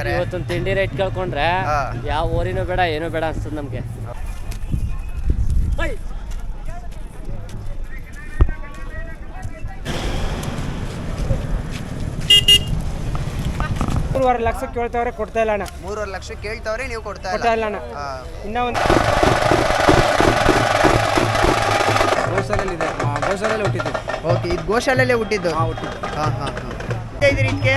ಹೇಳ್ತಿದ್ದಾರೆ ಇವತ್ತೊಂದು ತಿಂಡಿ ರೇಟ್ ಕೇಳ್ಕೊಂಡ್ರೆ ಹಾ. ಯಾವ ಊರಿನೂ ಬೇಡ ಏನೂ ಬೇಡ ಅನ್ಸ್ತದ ನಮಗೆ. ಮೂರುವರೆ ಲಕ್ಷ ಕೇಳ್ತಾವ್ರೆ ಕೊಡ್ತಾ ಇಲ್ಲ ಅಣ್ಣ. ಮೂರುವರೆ ಲಕ್ಷ ಕೇಳ್ತಾವ್ರೆ ನೀವು ಕೊಡ್ತಾ ಕೊಡ್ತಾ ಇಲ್ಲ ಇಲ್ಲ ಅಣ್ಣ. ಹಾ. ಇನ್ನ ಒಂದು ಗೋಶಾಲೆಯಲ್ಲಿ ಇದೆ ಗೋಶಾಲೆಯಲ್ಲಿ ಹುಟ್ಟಿದ್ದು. ಓಕೆ ಇದು ಗೋಶಾಲೆಯಲ್ಲೇ ಹುಟ್ಟಿದ್ದು? ಹಾಂ ಹುಟ್ಟಿದ್ದು. ಹಾಂ ಹಾಂ. ಹಾಂ ಇದ್ರಿ ಇದಕ್ಕೆ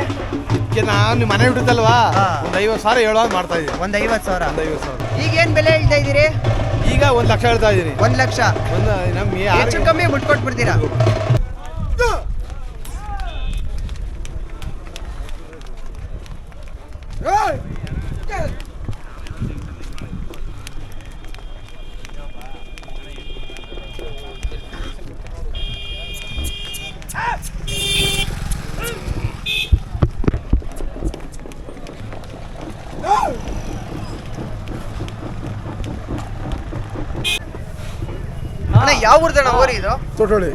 ಇದಕ್ಕೆ ನಾನು ಮನೆ ಬಿಡುತ್ತಲ್ವಾ ಹಾ. ಒಂದು ಐವತ್ತು ಸಾವಿರ ಹೇಳುವಾಗ ಮಾಡ್ತಾ ಇದ್ದೀನಿ. ಒಂದು ಐವತ್ತು ಸಾವಿರ? ಒಂದು ಐವತ್ತು ಸಾವಿರ. ಈಗ ಏನು ಬೆಲೆ ಹೇಳ್ತಾ ಇದ್ದೀರಿ? ಈಗ ಒಂದು ಲಕ್ಷ ಹೇಳ್ತಾ ಇದ್ದೀನಿ. ಒಂದ್ ಲಕ್ಷ? ಒಂದು ನಮ್ಗೆ ಹೆಚ್ಚು ಕಮ್ಮಿ ಬಿಟ್ಕೊಟ್ಬಿಡ್ತೀರಾ ಅಣ್ಣ ಯಾವ ಊರ್ದಣ್ಣ ಓರಿ ಇದು? ತೋಟಳ್ಳಿ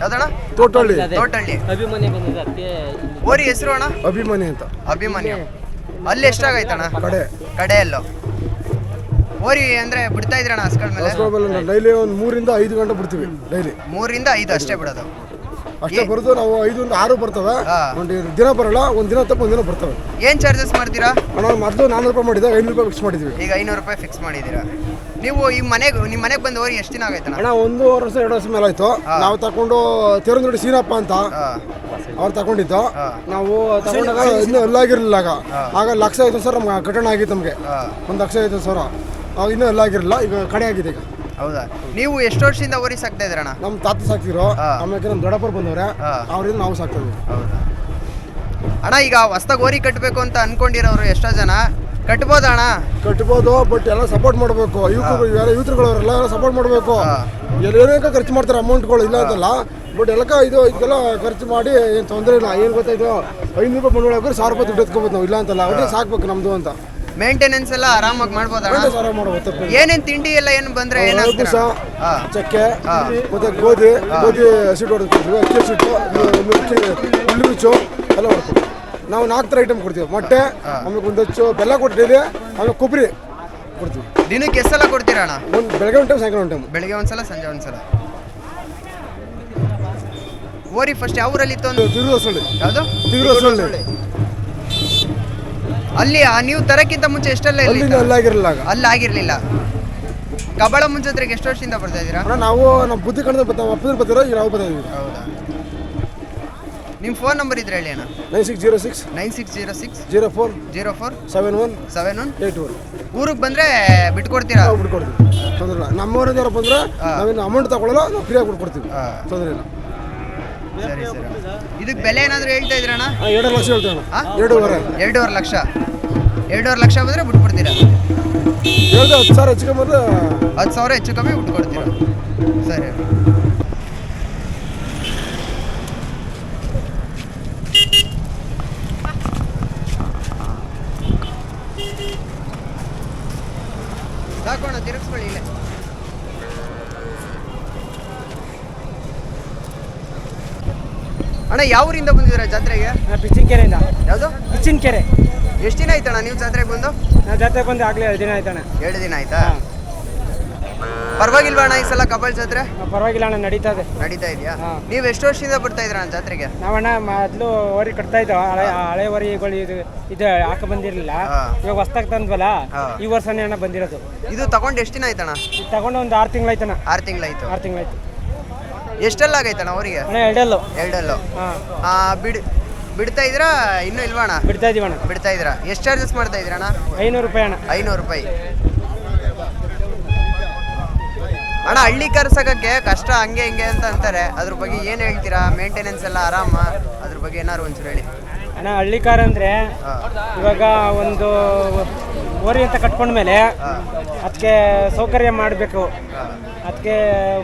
ಯಾವ್ದಣ್ಣ? ತೋಟಳ್ಳಿ ತೋಟಳ್ಳಿ ಅಭಿಮಾನಿ ಬಂದಿದೆ ಓರಿ ಹೆಸರು ಅಣ್ಣ? ಅಭಿಮಾನಿ ಅಂತ. ಅಭಿಮಾನಿ ಅಲ್ಲಿ ಎಷ್ಟಾಗೈತಣ್ಣ ಕಡೆ. ಕಡೆಯಲ್ಲೋ. ಓರಿ ಅಂದ್ರೆ ಬಿಡ್ತಾ ಇದ್ರಣ್ಣ ಹಸ್ಗಳ ಮೇಲೆ? ಡೈಲಿ ಒಂದು ಮೂರಿಂದ ಐದು ಗಂಟೆ ಬಿಡ್ತೀವಿ ಡೈಲಿ. ಮೂರಿಂದ ಐದು ಅಷ್ಟೇ ಬಿಡೋದು. ಅಷ್ಟೇ ಬರೋದು ನಾವು ಐದು ಆರು ಬರ್ತವೆ. ಒಂದು ದಿನ ಬರಲ್ಲ ಒಂದು ದಿನ ತಪ್ಪ ಒಂದು ದಿನ ಬರ್ತವೆ. ಏನ್ ಚಾರ್ಜಸ್ ಮಾಡ್ತೀರಾ? ನಾವು ಮೊದಲು ನಾನ್ನೂರು ರೂಪಾಯಿ ಮಾಡಿದ ಐನೂರು ರೂಪಾಯಿ ಫಿಕ್ಸ್ ಮಾಡಿದ್ವಿ. ಈಗ ಐನೂರು ರೂಪಾಯಿ ಫಿಕ್ಸ್ ಮಾಡಿದ್ದೀರಾ? ನೀವು ಈ ಮನೆಗೆ ನಿಮ್ಮ ಮನೆಗೆ ಬಂದ ಹೋಗಿ ಎಷ್ಟು ದಿನ ಆಗೈತೆ ಅಣ್ಣ ಒಂದು ವರ್ಷ ಎರಡು ವರ್ಷ ಮೇಲೆ ಆಯ್ತು. ನಾವು ತಕೊಂಡು ತೇರಂದೊಡಿ ಸೀನಪ್ಪ ಅಂತ. ಅವ್ರು ತಗೊಂಡಿದ್ದು. ನಾವು ತಗೊಂಡಾಗ ಇನ್ನೂ ಅಲ್ಲಾಗಿರ್ಲಿಲ್ಲ ಆಗ. ಆಗ ಲಕ್ಷ ಐದು ಸಾವಿರ ನಮ್ಗೆ ಕಟ್ಟಣ ಆಗಿತ್ತು ನಮಗೆ. ಒಂದು ಲಕ್ಷ ಐದು ಸಾವಿರ. ಆಗ ಇನ್ನೂ ಅಲ್ಲಾಗಿರಲಿಲ್ಲ ಈಗ ಕಡೆ ಆಗಿದೆ ಈಗ. ಹೌದಾ? ನೀವು ಎಷ್ಟು ವರ್ಷದಿಂದ ಓರಿ ಸಾಕ್ತಾ ಇದ್ರಣ್ಣ ನಮ್ಮ ತಾತ ಸಾಕ್ತಿರೋ. ಆಮೇಲೆ ನಮ್ಮ ದೊಡ್ಡಪ್ಪರು ಬಂದವ್ರೆ. ಅವರಿಂದ ನಾವು ಸಾಕ್ತಾ ಹೌದಾ? ಅಣ್ಣ ಈಗ ಹೊಸ್ದಾಗಿ ಓರಿ ಕಟ್ಟಬೇಕು ಅಂತ ಅನ್ಕೊಂಡಿರೋರು ಎಷ್ಟೋ ಜನ. ಕಟ್ಬೋದಣ್ಣ ಕಟ್ಬೋದು ಬಟ್ ಎಲ್ಲ ಸಪೋರ್ಟ್ ಮಾಡಬೇಕು. ಯೂಟ್ಯೂಬ್ ಯಾರು ಯೂತ್ರುಗಳವರೆಲ್ಲ ಎಲ್ಲ ಸಪೋರ್ಟ್ ಮಾಡಬೇಕು. ಏನೇನಕ ಖರ್ಚು ಮಾಡ್ತಾರೆ ಅಮೌಂಟ್ಗಳು ಇಲ್ಲ ಅಂತಲ್ಲ. ಬಟ್ ಎಲ್ಲಕ ಇದು ಇದೆಲ್ಲ ಖರ್ಚು ಮಾಡಿ ಏನು ತೊಂದರೆ ಇಲ್ಲ. ಏನು ಗೊತ್ತಾಯ್ತು ಐನೂರು ರೂಪಾಯಿ ಬಂಡವಾಳ ಹಾಕಿದ್ರೆ ಸಾವಿರ ರೂಪಾಯಿ ದುಡ್ಡು ಎತ್ಕೋಬೋದು ನಾವು ಇಲ್ಲ ಅಂತಲ್ಲ. ಅವ್ರಿಗೆ ಸಾಕ್ಬೇಕು ನಮ್ದು ಅಂತ. ಮೇಂಟೆನೆನ್ಸ್ ಎಲ್ಲ ಆರಾಮಾಗಿ ಮಾಡ್ಬೋದು. ಏನೇನ್ ತಿಂಡಿ ಎಲ್ಲ ಏನು ಬಂದ್ರೆ ಚಕ್ಕೆ. ಮತ್ತೆ ಗೋಧಿ ಗೋಧಿ ಹಸಿಟ್ಟು ಹೊಡೆದ್ಕೊಡ್ತೀವಿ ಅಕ್ಕಿ ಹಸಿಟ್ಟು ಮಿರ್ಚಿ ಉಳ್ಳಿ ಮಿರ್ಚು ಎಲ್ಲ ಹೊಡ್ಕೊಡ್ತೀವಿ ನಾವು ನಾಲ್ಕು ಥರ ಐಟಮ್ ಕೊಡ್ತೀವಿ. ಮೊಟ್ಟೆ ಆಮೇಲೆ ಒಂದು ಹೆಚ್ಚು ಬೆಲ್ಲ ಕೊಟ್ಟಿದೆ ಆಮೇಲೆ ಕೊಬ್ಬರಿ ಕೊಡ್ತೀವಿ. ದಿನಕ್ಕೆ ಎಷ್ಟು ಸಲ ಕೊಡ್ತೀರಾ ಅಣ್ಣ? ಒಂದು ಬೆಳಗ್ಗೆ ಒಂದು ಟೈಮ್ ಸಾಯಂಕಾಲ ಒಂದು ಟೈಮ್ ಬೆಳಗ್ಗೆ ಒಂದ್ಸಲ ಸಂಜೆ ಒಂದ್ಸಲ ಓರಿ ಫಸ್ಟ್ ಯಾವ ಊರಲ್ಲಿ ಇತ್ತು ಒಂದು ತಿರುಗಿ ಹೊಸಳ್ಳಿ ಯಾವುದು? ತಿರುಗಿ ಹೊಸಳ್ಳಿ ಅಲ್ಲಿ ಆ ನೀವು ತರಕ್ಕಿಂತ ಮುಂಚೆ ಎಷ್ಟೆಲ್ಲ ಅಲ್ಲಿಂದ ಇಲ್ಲಿ ಅಲ್ಲಾಗಿರಲಿಲ್ಲ ಆಗ. ಅಲ್ಲಿ ಆಗಿರ್ಲಿಲ್ಲ ಕಬಳ ಮುಂಚೆದ್ರಿಗೆ ಎಷ್ಟು ವರ್ಷದಿಂದ ಬರ್ತಾ ಇದ್ದೀರಾ? ಅಣ್ಣ ನಾವು ನಮ್ಮ ಬುದ್ಧಿ ಕಣ್ಣದ ಬರ್ತಾವೆ ಅಪ್ಪದ್ರ ಬರ್ತಾರೋ ಈಗ ನಾವು ಬರ್ತಾ ಇದೀವಿ ಹೌದಾ? ನಿಮ್ಮ ಫೋನ್ ನಂಬರ್ ಇದ್ರೆ ಹೇಳಿ ಅಣ್ಣ. Nine six zero six. Nine six zero six. Zero four. Zero four. Seven one. Seven one. Eight one. ಊರಿಗೆ ಬಂದ್ರೆ ಬಿಟ್ಕೊಡ್ತೀರಾ? ನಾವು ಬಿಟ್ಕೊಡ್ತೀವಿ. ತೊಂದರೆ ಇಲ್ಲ. ನಮ್ಮವರಿಂದ ಯಾರು ಬಂದ್ರೆ ನಾವೇನು ಅಮೌಂಟ್ ತಗೊಳ್ಳಲ್ಲ ನಾವು ಫ್ರೀಯಾಗಿ ಬಿಟ್ಕೊಡ್ತೀವಿ. ತೊಂದರೆ ಇಲ್ಲ. ಸರಿ ಸರಿ. ಇದಕ್ಕೆ ಬೆಲೆ ಏನಾದರೂ ಹೇಳ್ತಾ ಇದ್ರಣ್ಣ ಎರಡು ಲಕ್ಷ ಹೇಳ್ತಾನೆ? ಎರಡೂವರೆ. ಎರಡೂವರೆ ಲಕ್ಷ. ಎರಡೂವರೆ ಲಕ್ಷ ಬಂದ್ರೆ ಬಿಟ್ಬಿಡ್ತೀರಾ ಹೇಳ್ದೆ ಹತ್ತು ಸಾವಿರ ಹೆಚ್ಚು ಕಮ್ಮಿ ಹತ್ತು ಸಾವಿರ ಹೆಚ್ಚು ಕಮ್ಮಿ ಬಿಟ್ಕೊಡ್ತೀರಾ ಸರಿ. ಸಾಕೋಣ ತಿರುಗಿಸ್ಕೊಳ್ಳಿ ಇಲ್ಲೇ. ಅಣ್ಣ ಯಾವ ಊರಿಂದ ಬಂದಿದ್ದೀರಾ ಜಾತ್ರೆಗೆ? ಬಿಚ್ಚಿನಕೆರೆಯಿಂದ ಯಾವುದು? ಪಿಚ್ಚಿನಕೆರೆ. ಎಷ್ಟು ದಿನ ಆಯ್ತಣ್ಣ ನೀವು ಜಾತ್ರೆಗೆ ಬಂದು? ನಾ ಜಾತ್ರೆ ಬಂದು ಆಗಲೇ ಎರಡು ದಿನ ಆಯ್ತಣ್ಣ. ಎರಡು ದಿನ ಆಯ್ತಾ? ಪರವಾಗಿಲ್ವಾ ಅಣ್ಣ ಈ ಸಲ ಕಬಲ್ ಜಾತ್ರೆ? ಪರವಾಗಿಲ್ಲ ಅಣ್ಣ ನಡೀತಾ ಇದೆ. ನಡೀತಾ ಇದೆಯಾ? ನೀವು ಎಷ್ಟು ವರ್ಷದಿಂದ ಬರ್ತಾ ಇದ್ರ ಜಾತ್ರೆಗೆ? ನಾವಣ್ಣ ಮೊದಲು ವರಿ ಕಟ್ತಾ ಇದ್ದೋ ಹಳೆ ಹಳೆ ವರಿಗಳು ಇದು ಇದು ಹಾಕ ಬಂದಿರಲಿಲ್ಲ. ಇವಾಗ ಹೊಸ್ದಾಗ್ ತಂದ್ವಲ್ಲ ಈ ವರ್ಷನೇ ಅಣ್ಣ ಬಂದಿರೋದು. ಇದು ತಗೊಂಡು ಎಷ್ಟು ದಿನ ಆಯ್ತಣ್ಣ? ಇದು ತಗೊಂಡು ಒಂದು ಆರು ತಿಂಗಳಾಯ್ತಣ್ಣ ಆರು ತಿಂಗಳಾಯ್ತು ಆರು ತಿಂಗಳಾಯ್ತು ಎಷ್ಟೆಲ್ಲ ಆಗೈತಣ್ಣ ಅವರಿಗೆ? ಅಣ್ಣ ಎರಡಲ್ಲು. ಎರಡಲ್ಲೂ. ಹಾಂ. ಆ, ಬಿಡ್ ಬಿಡ್ತಾ ಇದ್ರಾ ಇನ್ನೂ ಇಲ್ವಾ ಅಣ್ಣ? ಬಿಡ್ತಾ ಇದೀವಿ ಅಣ್ಣ. ಬಿಡ್ತಾ ಇದ್ರಾ? ಎಷ್ಟು ಚಾರ್ಜಸ್ ಮಾಡ್ತಾ ಇದ್ರಣ್ಣ ಐನೂರು ರೂಪಾಯಿ ಅಣ್ಣ. ಐನೂರು ರೂಪಾಯಿ. ಅಣ್ಣ ಹಳ್ಳಿ ಕರ್ಸಕ್ಕೆ ಕಷ್ಟ ಹಂಗೆ ಹಿಂಗೆ ಅಂತ ಅಂತಾರೆ. ಅದ್ರ ಬಗ್ಗೆ ಏನು ಹೇಳ್ತೀರಾ? ಮೇಂಟೆನೆನ್ಸ್ ಎಲ್ಲ ಆರಾಮ? ಅದ್ರ ಬಗ್ಗೆ ಏನಾದ್ರು ಒಂಚೂರು ಹೇಳಿ. ಅಣ್ಣ ಹಳ್ಳಿ ಕಾರ್ ಅಂದರೆ ಇವಾಗ ಒಂದು ಓರಿ ಅಂತ ಕಟ್ಕೊಂಡ್ಮೇಲೆ ಅದಕ್ಕೆ ಸೌಕರ್ಯ ಮಾಡಬೇಕು. ಅದಕ್ಕೆ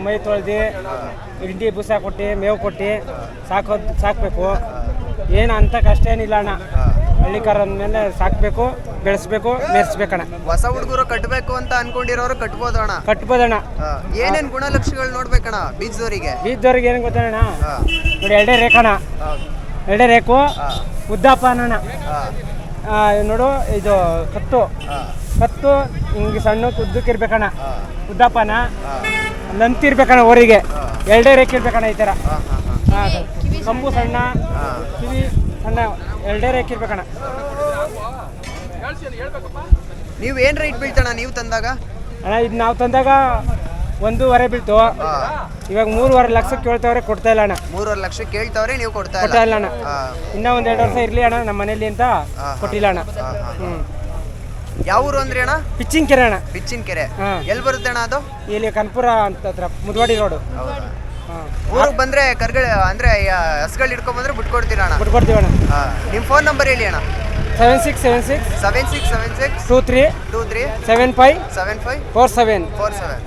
ಮೈ ತೊಳೆದು ಹಿಂಡಿ ಬುಸ ಕೊಟ್ಟು ಮೇವು ಕೊಟ್ಟು ಸಾಕೋದು ಸಾಕಬೇಕು. ಏನು ಅಂತ ಕಷ್ಟ ಏನಿಲ್ಲ ಅಣ್ಣ. ಹಳ್ಳಿ ಕಾರ್ ಅಂದಮೇಲೆ ಸಾಕಬೇಕು ಬೆಳೆಸ್ಬೇಕು ಮೇಯಿಸ್ಬೇಕಣ್ಣ ಹೊಸ ಹುಡುಗರು ಕಟ್ಟಬೇಕು ಅಂತ ಅನ್ಕೊಂಡಿರೋರು ಕಟ್ಬೋದು ಅಣ್ಣ. ಕಟ್ಬೋದಣ್ಣ ಏನೇನು ಗುಣಲಕ್ಷಣಗಳು ನೋಡ್ಬೇಕಣ್ಣ ಬೀಜದವರಿಗೆ? ಬೀಜದವ್ರಿಗೆ ಏನು ಗೊತ್ತಣ್ಣ. ನೋಡಿ ಎರಡೇ ರೇಖಣ್ಣ ಎರಡೇ ರೇಕು. ಉದ್ದಪ್ಪ ಅಣ್ಣ ನೋಡು ಇದು ಕತ್ತು. ಕತ್ತು ಹಿಂಗೆ ಸಣ್ಣ ಉದ್ದಕ್ಕೆ ಇರ್ಬೇಕಣ್ಣ. ಉದ್ದಪ್ಪನ ನಂತಿರ್ಬೇಕಣ್ಣ ಊರಿಗೆ. ಎರಡೇ ರೇಖೆ ಇರ್ಬೇಕಣ್ಣ ಈ ಥರ. ಹಾ, ಕಂಬು ಸಣ್ಣ. ಕಿವಿ ಸಣ್ಣ. ಎರಡೇ ರೇಖೆ ಇರ್ಬೇಕಣ್ಣ. ನೀವು ಏನು ರೇಟ್ ಬೀಳ್ತಣ್ಣ ನೀವು ತಂದಾಗ? ಅಣ್ಣ ಇದು ನಾವು ತಂದಾಗ ಒಂದೂವರೆ ಬೀಳ್ತು. ಇವಾಗ ಮೂರುವರೆ ಲಕ್ಷ ಕೇಳ್ತಾವ್ರೆ ಕೊಡ್ತಾ ಇಲ್ಲ ಅಣ್ಣ. ಮೂರುವರೆ ಲಕ್ಷ ಕೇಳ್ತಾವ್ರೆ ನೀವು ಕೊಡ್ತಾ ಕೊಡ್ತಾ ಇಲ್ಲ ಅಣ್ಣ. ಇನ್ನ ಒಂದು ಎರಡು ವರ್ಷ ಇರ್ಲಿ ಅಣ್ಣ ನಮ್ಮ ಮನೇಲಿ ಅಂತ ಕೊಟ್ಟಿಲ್ಲ ಅಣ್ಣ. ಹ್ಞೂ ಯಾವ ಊರು ಅಂದ್ರೆ ಅಣ್ಣ? ಪಿಚ್ಚಿನ ಕೆರೆ ಅಣ್ಣ. ಪಿಚ್ಚಿನ ಕೆರೆ ಹಾ. ಎಲ್ಲಿ ಬರುತ್ತೆ ಅಣ್ಣ ಅದು? ಇಲ್ಲಿ ಕನ್ಪುರ ಅಂತ ಹತ್ರ ಮುದ್ವಾಡಿ ರೋಡು ಊರಿಗೆ ಬಂದ್ರೆ ಕರ್ಗಳ ಅಂದ್ರೆ ಹಸ್ಗಳು ಹಿಡ್ಕೊಂಡ್ ಬಂದ್ರೆ ಬಿಟ್ಕೊಡ್ತೀರ ಅಣ್ಣ? ಬಿಟ್ಕೊಡ್ತೀವಿ ಅಣ್ಣ. ನಿಮ್ಮ ನಿಮ್ ಫೋನ್ ನಂಬರ್ ಹೇಳಿ ಅಣ್ಣ? Seven six seven six seven six seven six two three two three seven five seven five four seven four seven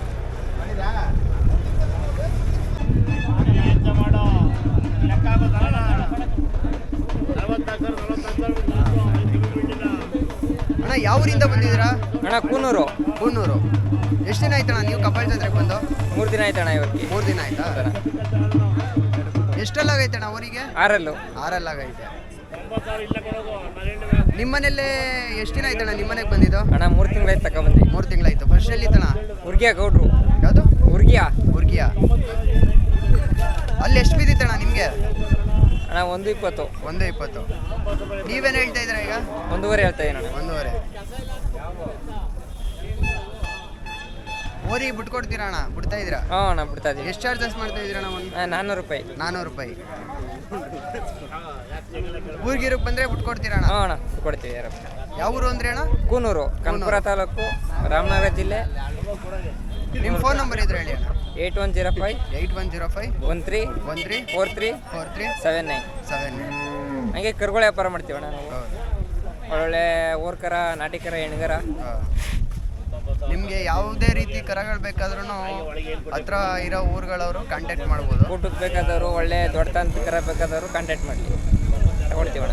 ಅಣ್ಣ ಯಾವ ಊರಿಂದ ಬಂದಿದ್ದೀರಾ? ಅಣ್ಣ ಕೂನೂರು. ಕೂನೂರು. ಎಷ್ಟು ದಿನ ಆಯ್ತಣ್ಣ ನೀವು ಕಪಾಲ ಜಾತ್ರೆಗೆ ಬಂದು? ಮೂರು ದಿನ ಆಯ್ತಣ್ಣ ಇವರಿಗೆ ಮೂರು ದಿನ ಆಯ್ತಾ? ಎಷ್ಟೆಲ್ಲಾಗೈತಣ್ಣ ಅವರಿಗೆ ಆರಲ್ಲು. ಆಗೈತೆ. ನಿಮ್ಮನೇಲೆ ಎಷ್ಟು ದಿನ ಆಯ್ತಣ್ಣ ನಿಮ್ಮನೆಗೆ ಬಂದಿದ್ದು? ಅಣ್ಣ ಮೂರು ತಿಂಗಳಾಯ್ತು ಬಂದಿ. ಮೂರು ತಿಂಗಳಾಯ್ತು ಫಸ್ಟ್ ಎಲ್ಲಿತ್ತಣ್ಣ ಹುರ್ಗಿಯ ಗೌಡ್ರು. ಯಾವುದು? ಹುರ್ಗಿಯ ಹುರ್ಗಿಯ ಅಲ್ಲಿ ಎಷ್ಟು ಬಿದ್ದಿತ್ತಣ್ಣ ನಿಮಗೆ? ಅಣ್ಣ ಒಂದು ಇಪ್ಪತ್ತು. ಒಂದು ಇಪ್ಪತ್ತು. ನೀವೇನು ಹೇಳ್ತಾ ಇದ್ದೀರಾ ಈಗ? ಒಂದೂವರೆ ಹೇಳ್ತಾ ಇದ್ದೀನಿ ಅಣ್ಣ. ಒಂದೂವರೆ. ಓರಿ ಬಿಟ್ಕೊಡ್ತೀರಾ ಅಣ್ಣ? ಬಿಡ್ತಾ ಇದ್ದೀರಾ? ಹಾಂ ಅಣ್ಣ ಬಿಡ್ತಾ ಇದ್ದೀನಿ. ಎಷ್ಟು ಚಾರ್ಜಸ್ ಮಾಡ್ತಾ ಇದ್ದೀರಾ ಅಣ್ಣ ಒಂದು? ನಾನ್ನೂರು ರೂಪಾಯಿ. ನಾನ್ನೂರು ರೂಪಾಯಿ. ಊರ್ಗಿರಕ್ಕೆ ಬಂದರೆ ಬಿಟ್ಕೊಡ್ತೀರಾ ಅಣ್ಣ? ಹಾಂ ಅಣ್ಣ ಯಾವ ಊರು ಅಂದ್ರೆ ಅಣ್ಣ? ಕೂನೂರು ಕನಕಪುರ ತಾಲೂಕು ರಾಮನಗರ ಜಿಲ್ಲೆ. ನಿಮ್ಮ ಫೋನ್ ನಂಬರ್ ಇದ್ರೆ ಹೇಳಿ ಅಣ್ಣ. Eight one zero five eight one zero five one three one three four three four three seven nine seven nine ಹಂಗೆ ಕರುಗಳ ವ್ಯಾಪಾರ ಮಾಡ್ತೀವಿ ಅಣ್ಣ ನಾವು ಒಳ್ಳೆ ಓರ್ಕರ ನಾಟಿಕರ ಹೆಣ್ಗರ. ನಿಮಗೆ ಯಾವುದೇ ರೀತಿ ಕರಗಳು ಬೇಕಾದ್ರೂ ಹತ್ರ ಇರೋ ಊರುಗಳವರು ಕಾಂಟ್ಯಾಕ್ಟ್ ಮಾಡ್ಬೋದು. ಊಟಕ್ಕೆ ಬೇಕಾದವರು ಒಳ್ಳೆ ದೊಡ್ಡ ತಾಂತ್ರಿಕರ ಬೇಕಾದವರು ಕಾಂಟ್ಯಾಕ್ಟ್ ಮಾಡ್ತೀವಿ ತಗೊಳ್ತೀವಿ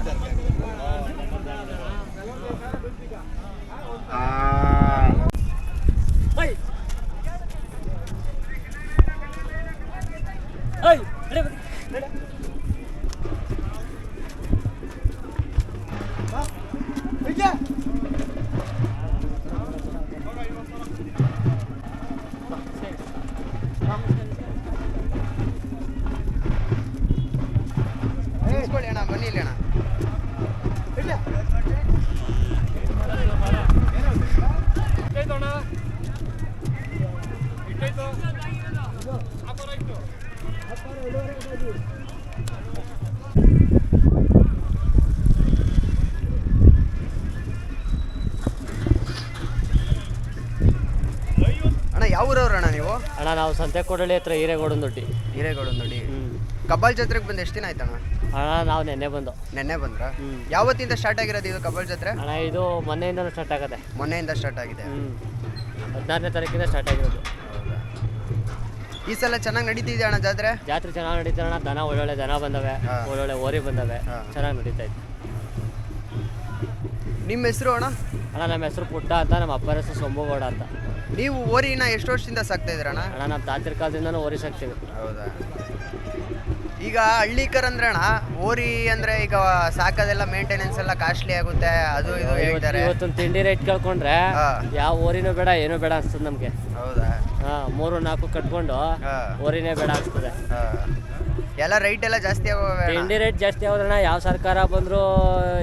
ಅಣ್ಣ ನೀವು? ಅಣ್ಣ ನಾವು ಸಂತೆಕೋಡಳ್ಳಿ ಹತ್ರ ಹಿರೇಗೌಡಂದೊಡ್ಡಿ ದೊಡ್ಡಿ ನೋಡಿ ದೊಡ್ಡಿ ಕಬ್ಬಾಲ್ ಜಾತ್ರೆಗೆ ಬಂದು ಎಷ್ಟು ದಿನ ಆಯ್ತಣ್ಣ? ಅಣ್ಣ ನಾವು ನೆನ್ನೆ ಬಂದು. ನೆನ್ನೆ ಬಂದ್ರ. ಯಾವತ್ತಿಂದ ಸ್ಟಾರ್ಟ್ ಆಗಿರೋದು ಇದು ಕಬ್ಬಾಲ್ ಜಾತ್ರೆ? ಅಣ್ಣ ಇದು ಮೊನ್ನೆಯಿಂದ ಸ್ಟಾರ್ಟ್ ಆಗದೆ ಮೊನ್ನೆಯಿಂದ ಸ್ಟಾರ್ಟ್ ಆಗಿದೆ. ಹದಿನಾರನೇ ತಾರೀಕಿಂದ ಸ್ಟಾರ್ಟ್ ಆಗಿರೋದು. ಈ ಸಲ ಚೆನ್ನಾಗಿ ನಡೀತಿದೆ ಅಣ್ಣ ಜಾತ್ರೆ? ಜಾತ್ರೆ ಚೆನ್ನಾಗಿ ನಡೀತಾ ಅಣ್ಣ. ದನ ಒಳ್ಳೊಳ್ಳೆ ದನ ಬಂದವೆ. ಒಳ್ಳೊಳ್ಳೆ ಓರಿ ಬಂದವೆ. ಚೆನ್ನಾಗಿ ನಡೀತಾ ಇತ್ತು. ನಿಮ್ಮ ಹೆಸರು ಅಣ್ಣ? ಅಣ್ಣ ನಮ್ಮ ಹೆಸರು ಪುಟ್ಟ ಅಂತ ನಮ್ಮ ಅಪ್ಪರ ಹೆಸರು ಸೊಂಬುಗೌಡ ಅಂತ. ನೀವು ಓರಿನ ಎಷ್ಟು ವರ್ಷದಿಂದ ಸಾಕ್ತಾ ಇದ್ರಣ್ಣ ಅಣ್ಣ ನಮ್ಮ ತಾತಿರ ಕಾಲದಿಂದನೂ ಓರಿ ಸಾಕ್ತೀವಿ ಹೌದಾ? ಈಗ ಹಳ್ಳಿಕರ್ ಅಂದ್ರೆ ಅಣ್ಣ ಓರಿ ಅಂದ್ರೆ ಈಗ ಸಾಕೋದೆಲ್ಲ ಮೇಂಟೆನೆನ್ಸ್ ಎಲ್ಲ ಕಾಸ್ಟ್ಲಿ ಆಗುತ್ತೆ ಅದು ಇದು ಹೇಳ್ತಾರೆ. ಇವತ್ತೊಂದು ತಿಂಡಿ ರೇಟ್ ಕೇಳ್ಕೊಂಡ್ರೆ ಹಾ. ಯಾವ ಓರಿನೂ ಬೇಡ ಏನೂ ಬೇಡ ಅನ್ಸ್ತದೆ ನಮಗೆ. ಹೌದಾ? ಹಾಂ ಮೂರು ನಾಲ್ಕು ಕಟ್ಕೊಂಡು ಹಾ. ಓರಿನೇ ಬೇಡ ಅನ್ಸ್ತದೆ ಹಾ. ಎಲ್ಲ ರೈಟ್ ಎಲ್ಲ ಜಾಸ್ತಿ ಆಗೋವೆ. ತಿಂಡಿ ರೇಟ್ ಜಾಸ್ತಿ ಆಗೋದ್ರಣ ಯಾವ ಸರ್ಕಾರ ಬಂದ್ರು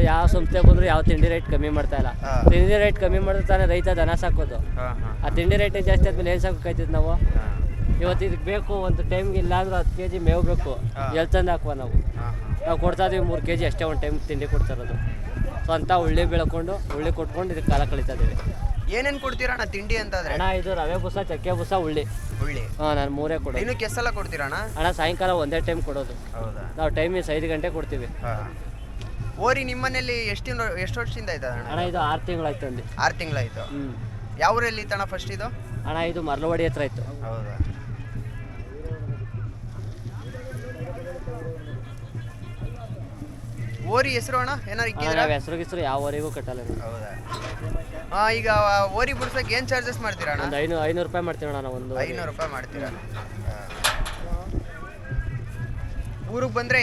ಯಾವ ಸಂಸ್ಥೆ ಬಂದ್ರು ಯಾವ ತಿಂಡಿ ರೇಟ್ ಕಮ್ಮಿ ಮಾಡ್ತಾ ಇಲ್ಲ. ಹಾ. ತಿಂಡಿ ರೇಟ್ ಕಮ್ಮಿ ಮಾಡಿದ್ರೆ ತಾನೇ ರೈತ ದನ ಸಾಕೋದು. ಹಾ, ಹಾ, ಆ ತಿಂಡಿ ರೇಟ್ ಜಾಸ್ತಿ ಆದ್ಮೇಲೆ ಏನು ಸಾಕಾಯ್ತದೆ ನಾವು. ಇವತ್ತು ಇದಕ್ಕೆ ಬೇಕು ಒಂದು ಟೈಮ್ಗೆ ಇಲ್ಲ ಅಂದ್ರೆ ಹತ್ತು ಕೆ ಜಿ ಮೇವು ಬೇಕು. ಹಾ. ಎಲ್ಲಿ ತಂದು ಹಾಕುವ ನಾವು? ಹಾ, ನಾವು ಕೊಡ್ತಾ ಇದೀವಿ ಮೂರು ಕೆ ಜಿ ಅಷ್ಟೇ ಒಂದು ಟೈಮ್ ತಿಂಡಿ ಕೊಡ್ತಾ ಇರೋದು. ಸ್ವಂತ ಉಳ್ಳಿ ಬೆಳ್ಕೊಂಡು ಉಳ್ಳಿ ಕೊಟ್ಕೊಂಡು ಇದಕ್ಕೆ ಕಾಲ ಕಳೀತಾ ಇದೀವಿ. ಏನೇನ್ ಕೊಡ್ತೀರಣ್ಣ ತಿಂಡಿ ಅಂತಂದ್ರೆ? ಅಣ್ಣ ಇದು ರವೆ ಬುಸ ಚಕ್ಕೆ ಬುಸ ಉಳ್ಳಿ. ಹುಳ್ಳಿ ಹಾಂ ನಾನು ಮೂರೇ ಕೊಡೋದು. ದಿನಕ್ಕೆ ಎಷ್ಟೆಲ್ಲ ಕೊಡ್ತೀರಣ್ಣ ಅಣ್ಣ? ಅಣ್ಣ ಸಾಯಂಕಾಲ ಒಂದೇ ಟೈಮ್ ಕೊಡೋದು. ಹೌದಾ? ನಾವು ಟೈಮಿಂಗ್ಸ್ ಐದು ಗಂಟೆ ಕೊಡ್ತೀವಿ. ಹಾ. ಓರಿ ನಿಮ್ಮನೇಲಿ ಎಷ್ಟು ಎಷ್ಟು ವರ್ಷದಿಂದ ಆಯ್ತದ ಅಣ್ಣ? ಅಣ್ಣ ಇದು ಆರು ತಿಂಗಳಾಯ್ತು ಅಲ್ಲಿ ಆರು ತಿಂಗಳಾಯ್ತು? ಹ್ಞೂ ಯಾವ ಊರಲ್ಲಿ ತಣ್ಣ ಫಸ್ಟ್ ಇದು? ಅಣ್ಣ ಇದು ಮರ್ಲವಾಡಿ ಹತ್ರ ಇತ್ತು. ಹೌದಾ? ಓರಿ ಹೆಸರು ಅಣ್ಣ? ಏನಾರು ಇಕ್ಕಿದ್ರ ನಾವು ಹೆಸರು ಗಿಸ್ರು ಯಾವವರೆಗೂ ಕಟ್ಟಲ್ಲ ನಾವು. ಹೌದಾ? ಆ, ಈಗ ಓರಿ ಬಿಡ್ಸಕ್ಕೆ ಏನು ಚಾರ್ಜಸ್ ಮಾಡ್ತೀರಾ ಅಣ್ಣ? ಒಂದು ಐನೂರು ಐನೂರು ರೂಪಾಯಿ ಮಾಡ್ತೀವಿ ಅಣ್ಣ ನಾವು ಒಂದು ಐನೂರು ರೂಪಾಯಿ ಮಾಡ್ತೀರಾ? ಊರಿಗೆ ಬಂದ್ರೆ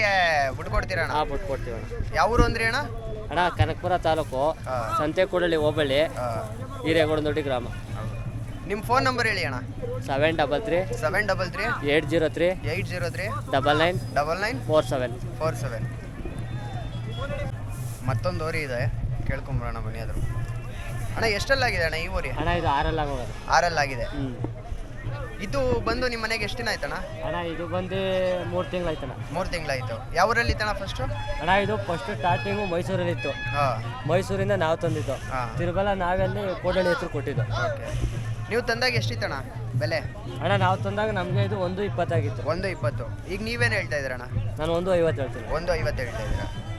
ಬಿಟ್ಕೊಡ್ತೀರಾ ಅಣ್ಣ? ಹಾಂ ಬಿಟ್ಟು ಕೊಡ್ತೀವಿ ಅಣ್ಣ. ಯಾವ ಊರು ಅಂದ್ರೆ ಅಣ್ಣ? ಅಣ್ಣ ಕನಕಪುರ ತಾಲೂಕು ಹಾ. ಸಂತೆಕೂಡಳ್ಳಿ ಹೋಬಳಿ ಹಿರೇಗೌಡನದೊಡ್ಡಿ ಗ್ರಾಮ. ನಿಮ್ಮ ಫೋನ್ ನಂಬರ್ ಹೇಳಿ ಅಣ್ಣ. Seven double three seven double three eight zero three eight zero three double nine double nine four seven. Four seven. ಮತ್ತೊಂದು ಓರಿ ಇದೆ. ಕೇಳ್ಕೊಂಬರೋಣ ಬನ್ನಿ ಅದ್ರ ಅಣ್ಣ ಎಷ್ಟಲ್ಲಾಗಿದೆ ಅಣ್ಣ ಈ ಓರಿ? ಅಣ್ಣ ಇದು ಆರಲ್ಲಿ ಆಗೋದು ಆರಲ್ಲಾಗಿದೆ. ಆಗಿದೆ ಇದು ಬಂದು ನಿಮ್ಮ ಮನೆಗೆ ಎಷ್ಟು ದಿನ ಆಯ್ತಣ್ಣ? ಅಣ್ಣ ಇದು ಬಂದು ಮೂರು ತಿಂಗಳಾಯ್ತಣ್ಣ. ಮೂರು ತಿಂಗಳಾಯ್ತು. ಯಾವೂರಲ್ಲಿ ಇತ್ತಣ್ಣ ಫಸ್ಟು ಅಣ್ಣ ಇದು ಫಸ್ಟ್ ಸ್ಟಾರ್ಟಿಂಗು ಮೈಸೂರಲ್ಲಿತ್ತು. ಹಾಂ. ಮೈಸೂರಿಂದ ನಾವು ತಂದಿದ್ದು. ಹಾ. ತಿರುಬಲ ನಾವಲ್ಲಿ ಕೋಡಳ್ಳಿ ಹೆಸರು ಕೊಟ್ಟಿದ್ದು. ಓಕೆ. ನೀವು ತಂದಾಗ ಎಷ್ಟಿತ್ತಣ್ಣ ಬೆಲೆ? ಅಣ್ಣ ನಾವು ತಂದಾಗ ನಮಗೆ ಇದು ಒಂದು ಇಪ್ಪತ್ತಾಗಿತ್ತು. ಒಂದು ಇಪ್ಪತ್ತು. ಈಗ ನೀವೇನು ಹೇಳ್ತಾ ಇದ್ದೀರಣ್ಣ? ನಾನು ಒಂದು ಐವತ್ತು ಹೇಳ್ತೀನಿ. ಒಂದು ಐವತ್ತು ಹೇಳ್ತಾ ಇದ್ದೀರಾ.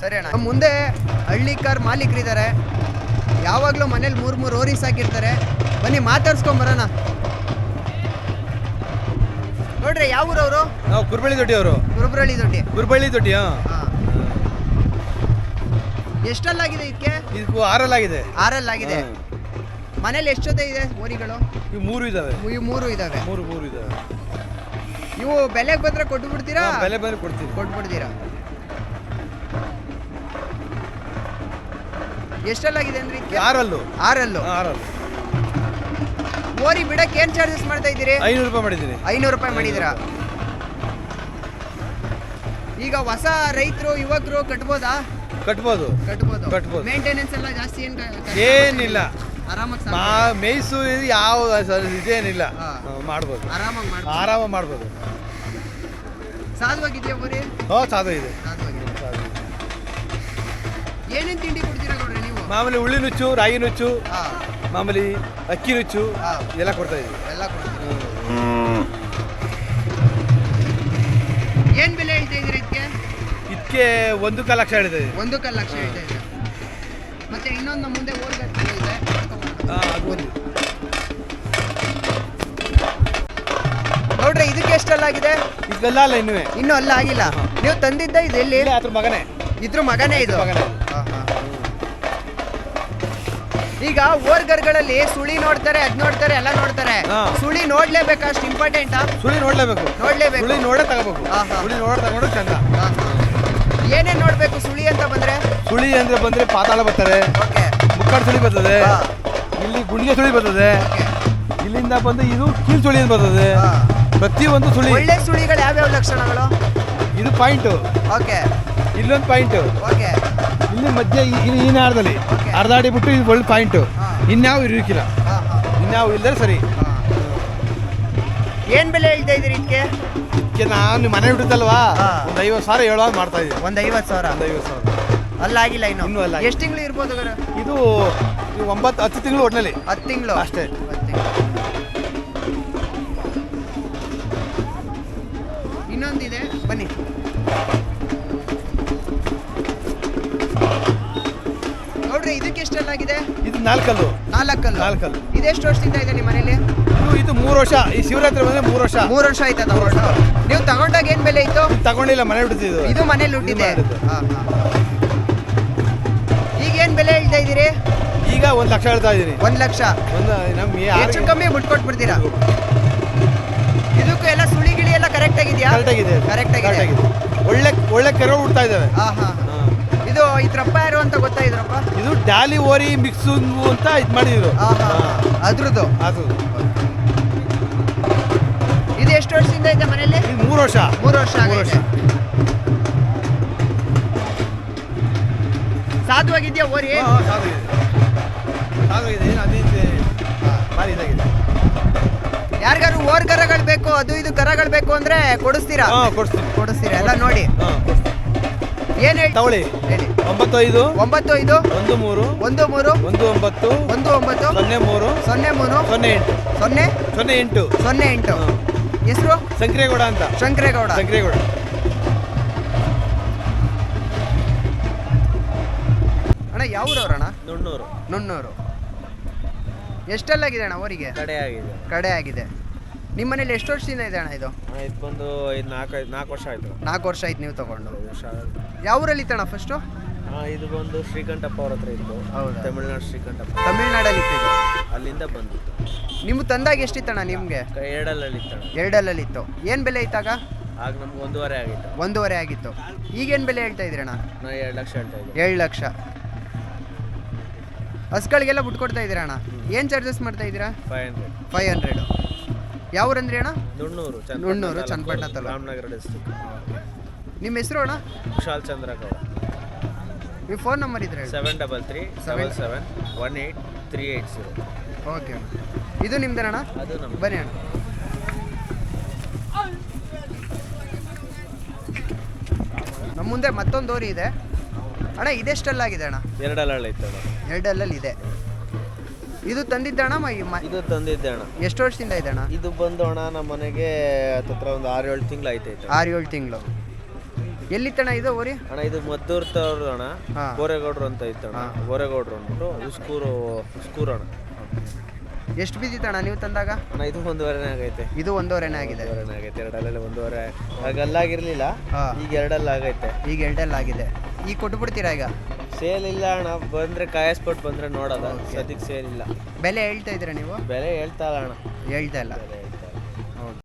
ಸರಿ ಅಣ್ಣ. ನಮ್ಮ ಮುಂದೆ ಹಳ್ಳಿ ಕಾರ್ ಮಾಲೀಕರಿದ್ದಾರೆ ಯಾವಾಗಲೂ ಮನೇಲಿ ಮೂರು ಮೂರು ಓರಿ ಸಾಕಿರ್ತಾರೆ. ಬನ್ನಿ ಮಾತಾಡ್ಸ್ಕೊಂಬರೋಣ ನೋಡ್ರಿ ಯಾವ ಊರವರು? ನಾವು ಕುರ್ಬಳ್ಳಿ ದೊಡ್ಡಿ ಅವರು ಗುರುಬ್ರಳ್ಳಿ ದೊಡ್ಡಿ. ಕುರ್ಬಳ್ಳಿ ದೊಡ್ಡಿ ಎಷ್ಟಲ್ಲಾಗಿದೆ ಇದಕ್ಕೆ ಇದು ಆರಲ್ಲಾಗಿದೆ. ಆರಲ್ಲಾಗಿದೆ. ಮನೇಲಿ ಎಷ್ಟು ಜೊತೆ ಇದೆ ಓರಿಗಳು? ಇವು ಮೂರು ಇದಾವೆ. ಇವು ಮೂರು ಇದಾವೆ. ಮೂರು ಮೂರು ಇದಾವೆ. ಇವು ಬೆಲೆಗೆ ಬಂದ್ರೆ ಕೊಟ್ಟು ಬಿಡ್ತೀರಾ ಬೆಲೆ ಬಂದ್ರೆ ಕೊಡ್ತೀವಿ. ಕೊಟ್ಬಿಡ್ತೀರಾ? ಎಷ್ಟಲ್ಲಾಗಿದೆ ಅಂದ್ರೆ ಆರಲ್ಲು. ಆರಲ್ಲು. ಆರಲ್ಲು. ಓರಿ ಬಿಡಕ್ಕೆ ಏನ್ ಚಾರ್ಜಸ್ ಮಾಡ್ತಾ ಇದ್ದೀರಿ? ಐನೂರು ರೂಪಾಯಿ ಮಾಡಿದ್ದೀನಿ. ಐನೂರು ರೂಪಾಯಿ ಮಾಡಿದ್ದೀರಾ? ಈಗ ಹೊಸ ರೈತರು ಯುವಕರು ಕಟ್ಬೋದಾ? ಕಟ್ಬೋದು. ಕಟ್ಬೋದು. ಕಟ್ಬೋದು. ಮೇಂಟೆನೆನ್ಸ್ ಎಲ್ಲ ಜಾಸ್ತಿ ಏನ್ ಏನಿಲ್ಲ. ಆರಾಮಾಗಿ ಮೈಸೂರು ಯಾವ ಸರ್ ಇದೇನಿಲ್ಲ. ಮಾಡ್ಬೋದು. ಆರಾಮಾಗಿ ಮಾಡ್ಬೋದು. ಆರಾಮ ಮಾಡ್ಬೋದು. ಸಾಧುವಾಗಿದೆಯಾ ಬರೀ ಹೋ ಸಾಧು ಇದೆ ಏನೇನು ತಿಂಡಿ ಕೊಡ್ತೀರಾ ಮಾಮೂಲಿ ಉಳ್ಳಿ ನುಚ್ಚು ರಾಗಿ ನುಚ್ಚು ಹಾ. ಮಾಮೂಲಿ ಅಕ್ಕಿ ನುಚ್ಚು ಹಾ. ಎಲ್ಲ ಕೊಡ್ತಾ ಇದ್ದೀವಿ. ಎಲ್ಲ ಕೊಡ್ತೀರಾ ಏನ್ ಬೆಲೆ ಹೇಳ್ತಾ ಇದ್ದೀರಾ ಇದಕ್ಕೆ? ಇದಕ್ಕೆ ಒಂದು ಕಾಲ ಲಕ್ಷ ಹೇಳಿದೆ ಒಂದು ಕಾಲು ಲಕ್ಷ ಹೇಳ್ತಾ ಇದ್ದೀರಾ? ಮತ್ತೆ ಇನ್ನೊಂದು ನಮ್ಮ ಮುಂದೆ ಓರ್ಗಟ್ಟು ಇದೆ. ಅದು ಒಂದು ನೋಡ್ರಿ ಇದಕ್ಕೆ ಎಷ್ಟಲ್ಲಾಗಿದೆ ಇದೆಲ್ಲ ಅಲ್ಲ ಇನ್ನೂ ಇನ್ನೂ ಅಲ್ಲ ಆಗಿಲ್ಲ. ನೀವು ತಂದಿದ್ದ ಇದೆಲ್ಲಿ ಅದ್ರ ಮಗನೇ. ಇದ್ರ ಮಗನೇ ಇದು. ಮಗನೇ. ಈಗ ಓರ್ಗರ್ಗಳಲ್ಲಿ ಸುಳಿ ನೋಡ್ತಾರೆ ಅದ್ ನೋಡ್ತಾರೆ ಎಲ್ಲ ನೋಡ್ತಾರೆ. ಹಾ. ಸುಳಿ ನೋಡ್ಲೇಬೇಕು ಅಷ್ಟು ಇಂಪಾರ್ಟೆಂಟ್ ಸುಳಿ ನೋಡ್ಲೇಬೇಕು. ನೋಡ್ಲೇಬೇಕು. ಸುಳಿ ನೋಡೇ ತಗೋಬೇಕು. ಆ. ಸುಳಿ ನೋಡ ತಗೊಂಡು ಚಂದ. ಏನೇನ್ ನೋಡ್ಬೇಕು ಸುಳಿ ಅಂತ ಬಂದ್ರೆ? ಸುಳಿ ಅಂದ್ರೆ ಬಂದ್ರೆ ಪಾತಾಳ ಬರ್ತಾರೆ ಓಕೆ. ಮುಕ್ಕಾಡ್ ಸುಳಿ ಬರ್ತದೆ. ಹಾ. ಇಲ್ಲಿ ಗುಂಡಿಗೆ ಸುಳಿ ಬರ್ತದೆ. ಇಲ್ಲಿಂದ ಬಂದು ಇದು ಕೀಲ್ ಸುಳಿ ಅಂತ ಬರ್ತದೆ. ಹಾ. ಪ್ರತಿಯೊಂದು ಸುಳಿ. ಒಳ್ಳೆ ಸುಳಿಗಳು ಯಾವ್ಯಾವ ಲಕ್ಷಣಗಳು? ಇದು ಪಾಯಿಂಟ್ ಓಕೆ. ಇಲ್ಲೊಂದು ಪಾಯಿಂಟ್ ಓಕೆ. ಇಲ್ಲಿ ಮಧ್ಯೆ ಈ- ಈ- ಈ ಅಡಿ ಬಿಟ್ಟು ಇದು ಒಳ್ಳೆ ಪಾಯಿಂಟ್. ಇನ್ಯಾವ ಇರಲಿಕ್ಕಿಲ್ಲ ಇನ್ಯಾವ ಇಲ್ಲದ್ರೆ ಸರಿ. ಏನ್ ಬೆಲೆ ಹೇಳ್ತಾ ಇದ್ರಿ ಇದಕ್ಕೆ? ಇದಕ್ಕೆ ನಾನು ಮನೆ ಬಿಡುತ್ತಲ್ವಾ ಹಾ. ಒಂದು ಐವತ್ತು ಸಾವಿರ ಹೇಳುವಾಗ ಮಾಡ್ತಾ ಇದ್ದೀವಿ ಒಂದ್ ಐವತ್ತು ಸಾವಿರ? ಒಂದು ಐವತ್ತು ಸಾವಿರ. ಅಲ್ಲ ಆಗಿಲ್ಲ ಇನ್ನು? ಇನ್ನೂ ಅಲ್ಲ. ಎಷ್ಟು ತಿಂಗಳು ಇರ್ಬೋದು ಗುರು ಇದು ಇದು ಒಂಬತ್ತು ಹತ್ತು ತಿಂಗಳು ಒಟ್ಟಿನಲ್ಲಿ ಹತ್ತು ತಿಂಗಳು? ಅಷ್ಟೇ. ಎಷ್ಟಲ್ಲಾಗಿದೆ ಇದು ನಾಲ್ಕಲ್ಲು. ನಾಲ್ಕಲ್ಲು. ನಾಲ್ಕಲ್ಲು. ಇದೆಷ್ಟು ವರ್ಷದಿಂದ ಇದೆ ನಿಮ್ಮ ಮನೇಲಿ? ಇದು ಇದು ಮೂರು ವರ್ಷ. ಈ ಶಿವರಾತ್ರಿ ಬಂದ್ರೆ ಮೂರು ವರ್ಷ. ಮೂರು ವರ್ಷ ಆಯ್ತಾ ತಗೊಂಡು? ನೀವು ತಗೊಂಡಾಗ ಏನ್ ಬೆಲೆ ಇತ್ತು? ತಗೊಂಡಿಲ್ಲ ಮನೆ ಬಿಡ್ತಿದ್ದು ಇದು ಮನೇಲಿ ಹುಟ್ಟಿದೆ. ಈಗ ಏನ್ ಬೆಲೆ ಹೇಳ್ತಾ ಇದ್ದೀರಿ? ಈಗ ಒಂದ್ ಲಕ್ಷ ಹೇಳ್ತಾ ಇದ್ದೀನಿ. ಒಂದ್ ಲಕ್ಷ. ಹೆಚ್ಚು ಕಮ್ಮಿ ಬಿಟ್ಕೊಟ್ಬಿಡ್ತೀರಾ ಇದಕ್ಕೂ ಎಲ್ಲ ಸುಳಿ ಗಿಳಿ ಎಲ್ಲ ಕರೆಕ್ಟ್ ಆಗಿದೆಯಾ? ಕರೆಕ್ಟ್ ಆಗಿದೆ. ಕರೆಕ್ಟ್ ಆಗಿದೆ. ಒಳ್ಳೆ ಒಳ್ಳೆ ಕೆರೆ ಹುಡ್ತಾ ಇದ್ದಾವೆ. ಹಾ ಹಾ. ಇದು ಇದ್ರಪ್ಪ ಯಾರು ಅಂತ ಗೊತ್ತಾ ಇದ್ರಪ್ಪ ಇದು ಡ್ಯಾಲಿ ಓರಿ ಮಿಕ್ಸ್ ಅಂತ ಇದು ಮಾಡಿದ್ರು. ಅದ್ರದ್ದು? ಅದು. ಇದು ಎಷ್ಟು ವರ್ಷದಿಂದ ಇದೆ ಮನೆಯಲ್ಲಿ? ಇದು ಮೂರು ವರ್ಷ. ಮೂರು ವರ್ಷ ಆಗೈತೆ ಸಾಧುವಾಗಿದ್ಯಾ ಓರಿ? ಹಾ, ಹಾ, ಸಾಕಾಗಿದೆ ಸಾಕಾಗಿದೆ ಏನು ಅದಿದೆ ಭಾರಿ ಇದಾಗಿದೆ. ಯಾರಿಗಾರು ಓರ್ ಕರಗಳು ಬೇಕು ಅದು ಇದು ಕರಗಳು ಬೇಕು ಅಂದ್ರೆ ಕೊಡಿಸ್ತೀರಾ? ಹಾ ಕೊಡಿಸ್ತೀರಾ? ಎಲ್ಲ ನೋಡಿ. ಹಾಂ ಏನ್ ಹೇಳಿ? ತಗೊಳ್ಳಿ. ಹೇಳಿ? ಒಂಬತ್ತು ಐದು ಒಂಬತ್ತು ಐದು ಒಂದು ಮೂರು ಒಂದು ಮೂರು ಒಂದು ಒಂಬತ್ತು ಒಂದು ಒಂಬತ್ತು ಸೊನ್ನೆ ಮೂರು ಸೊನ್ನೆ ಮೂರು ಸೊನ್ನೆ ಎಂಟು ಸೊನ್ನೆ ಸೊನ್ನೆ ಎಂಟು ಸೊನ್ನೆ ಎಂಟು ಹೆಸರು? ಸಂಕ್ರೇಗೌಡ ಅಂತ. ಶಂಕರೇಗೌಡ. ಸಂಕ್ರೇಗೌಡ ಅಣ್ಣ ಯಾವ್ರವ್ರಣ್ಣ? ನುಣ್ಣೂರು. ನುಣ್ಣೂರು. ಎಷ್ಟೆಲ್ಲಾಗಿದೆ ಅಣ್ಣ ಅವರಿಗೆ ಕಡೆ ಆಗಿದೆ. ಕಡೆ ಆಗಿದೆ. ನಿಮ್ಮ ಮನೇಲಿ ಎಷ್ಟು ವರ್ಷದಿಂದ ಇದೆ ಅಣ್ಣ ಇದು? ಇದು ಬಂದು ಇದು ನಾಲ್ಕು ಐದು ನಾಲ್ಕು ವರ್ಷ ಆಯಿತು. ನಾಲ್ಕು ವರ್ಷ ಆಯ್ತು ನೀವು ತಗೊಂಡು. ವರ್ಷ ಯಾವ ಊರಲ್ಲಿ ಇತ್ತಣ್ಣ ಫಸ್ಟು ಇದು ಬಂದು ಶ್ರೀಕಂಠಪ್ಪ ಅವ್ರ ಹತ್ರ ಇತ್ತು. ಹೌದು? ತಮಿಳ್ನಾಡು ಶ್ರೀಕಂಠಪ್ಪ. ತಮಿಳ್ನಾಡಲ್ಲಿ ಇತ್ತು ಅಲ್ಲಿಂದ ಬಂದಿತ್ತು. ನಿಮ್ಮ ತಂದಾಗ ಎಷ್ಟಿತ್ತಣ್ಣ ನಿಮಗೆ? ಎರಡಲ್ಲಲ್ಲಿ ಎರಡಲ್ಲಿ ಇತ್ತಣ್ಣ ಎರಡಲ್ಲಲ್ಲಿ ಇತ್ತು. ಏನು ಬೆಲೆ ಇತ್ತಾಗ ಆಗ? ನಮ್ಗೆ ಒಂದೂವರೆ ಆಗಿತ್ತು. ಒಂದೂವರೆ ಆಗಿತ್ತು. ಈಗೇನು ಬೆಲೆ ಹೇಳ್ತಾ ಇದ್ದೀರಣ್ಣ ನಾ ಎರಡು ಲಕ್ಷ ಹೇಳ್ತಾ ಇದ್ದೆ ಏಳು ಲಕ್ಷ. ಹಸ್ಗಳಿಗೆಲ್ಲ ಬಿಟ್ಕೊಡ್ತಾ ಇದ್ದೀರಣ್ಣ ಏನು ಚಾರ್ಜಸ್ ಮಾಡ್ತಾ ಇದ್ದೀರಾ? ಫೈವ್ ಹಂಡ್ರೆಡ್ ಫೈವ್ ಹಂಡ್ರೆಡು ಯಾವ್ರಂದ್ರಿ ಅಣ್ಣ? ನುಣ್ಣೂರು ಚನ್ನಪಟ್ಟಣ ನುಣ್ಣೂರು, ತಾಲೂಕು, ಚನ್ನಪಟ್ಟಣ ತಾಲೂಕು. ರಾಮನಗರ ಡಿಸ್ಟಿಕ್ ನಿಮ್ಮ ಹೆಸರು ಅಣ್ಣ? ಕುಶಾಲ್ ಚಂದ್ರಗೌಡ. ನಿಮ್ಮ ಫೋನ್ ನಂಬರ್ ಇದ್ರೆ seven double three seven seven one eight three eight zero okay ಅಣ್ಣ. ಇದು ನಿಮ್ದೇನಣ್ಣ ಅದು ನಮ್ಮ ಬನ್ನಿ ಅಣ್ಣ. ನಮ್ಮ ಮುಂದೆ ಮತ್ತೊಂದು ಓರಿ ಇದೆ. ಅಣ್ಣ ಇದೆಷ್ಟಲ್ಲಾಗಿದೆ ಅಣ್ಣ? ಎರಡಲ್ಲ ಇತ್ತು ಅಣ್ಣ. ಎರಡಲ್ಲಲ್ಲಿ ಇದೆ. ಇದು ತಂದಿದ್ದಣ ಇದು ತಂದಿದ್ದೆ ಅಣ್ಣ. ಎಷ್ಟು ವರ್ಷದಿಂದ ಇದೆ ಅಣ್ಣ ಇದು ಬಂದೋಣ ಅಣ್ಣ ನಮ್ಮ ಮನೆಗೆ ಹತ್ರ ಒಂದು ಆರು ಏಳು ತಿಂಗಳು. ಆಯ್ತೈತೆ ಆರು ಏಳು ತಿಂಗಳು ಎಲ್ಲಿತ್ತಣ್ಣ ಇದು ಓರಿ ಅಣ್ಣ ಇದು ಮದ್ದೂರ್ ತವ್ರದ್ದು ಅಣ್ಣ. ಗೋರೆಗೌಡ್ರು ಅಂತ ಇತ್ತು ಅಣ್ಣ. ಗೋರೆಗೌಡ್ರು ಅಂದ್ಬಿಟ್ಟು ಉಸ್ಕೂರು ಉಸ್ಕೂರು ಅಣ್ಣ. ಎಷ್ಟು ಬಿದ್ದಿತ್ತಣ್ಣ ನೀವು ತಂದಾಗ? ಅಣ್ಣ ಇದು ಒಂದೂವರೆನೇ ಆಗೈತೆ. ಇದು ಒಂದೂವರೆನೇ ಆಗಿದೆ. ಒಂದೂವರೆನೇ ಆಗೈತೆ ಎರಡಲ್ಲೇ ಒಂದೂವರೆ ಆಗ ಅಲ್ಲಾಗಿರ್ಲಿಲ್ಲ. ಈಗ ಎರಡಲ್ಲ ಆಗೈತೆ ಈಗ ಎರಡಲ್ಲ ಆಗಿದೆ ಈಗ ಕೊಟ್ಬಿಡ್ತೀರಾ ಈಗ? ಸೇಲ್ ಇಲ್ಲ ಅಣ್ಣ. ಬಂದ್ರೆ ಕಾಯಸ್ಪೋಟ್ ಬಂದ್ರೆ ನೋಡೋದ. ಸದ್ಯಕ್ಕೆ ಸೇಲ್ ಇಲ್ಲ ಬೆಲೆ ಹೇಳ್ತಾ ಇದ್ದೀರಾ ನೀವು? ಬೆಲೆ ಹೇಳ್ತಾ ಇಲ್ಲ ಅಣ್ಣ. ಹೇಳ್ತಾ ಇಲ್ಲ.